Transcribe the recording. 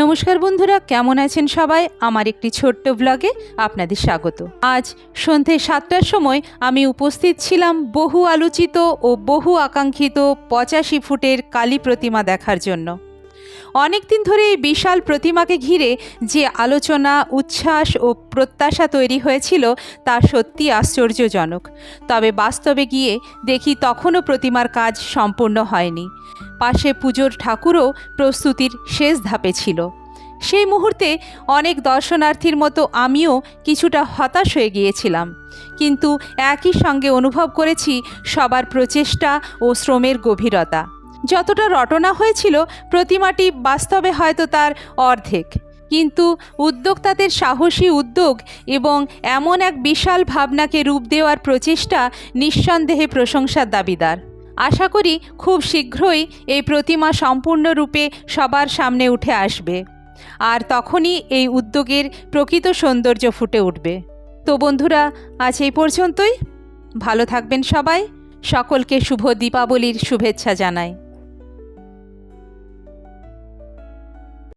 নমস্কার বন্ধুরা, কেমন আছেন সবাই? আমার একটি ছোট্ট ব্লগে আপনাদের স্বাগত। আজ সন্ধে সাতটার সময় আমি উপস্থিত ছিলাম বহু আলোচিত ও বহু আকাঙ্ক্ষিত পঁচাশি ফুটের কালী প্রতিমা দেখার জন্য। অনেক দিন ধরে এই বিশাল প্রতিমাকে ঘিরে যে আলোচনা, উচ্ছ্বাস ও প্রত্যাশা তৈরি হয়েছিল তা সত্যি আশ্চর্যজনক। তবে বাস্তবে গিয়ে দেখি তখনও প্রতিমার কাজ সম্পূর্ণ হয়নি। পাশে পুজোর ঠাকুরও প্রস্তুতির শেষ ধাপে ছিল। সেই মুহূর্তে অনেক দর্শনার্থীর মতো আমিও কিছুটা হতাশ হয়ে গিয়েছিলাম। কিন্তু একই সঙ্গে অনুভব করেছি সবার প্রচেষ্টা ও শ্রমের গভীরতা। যতটা রটনা হয়েছিল, প্রতিমাটি বাস্তবে হয়তো তার অর্ধেক। কিন্তু উদ্যোক্তাদের সাহসী উদ্যোগ এবং এমন এক বিশাল ভাবনাকে রূপ দেওয়ার প্রচেষ্টা নিঃসন্দেহে প্রশংসার দাবিদার। আশা করি খুব শীঘ্রই এই প্রতিমা সম্পূর্ণরূপে সবার সামনে উঠে আসবে। আর তখনই এই উদ্যোগের প্রকৃত সৌন্দর্য ফুটে উঠবে। তো বন্ধুরা, আজ এই পর্যন্তই। ভালো থাকবেন সবাই। সকলকে শুভ দীপাবলির শুভেচ্ছা জানাই।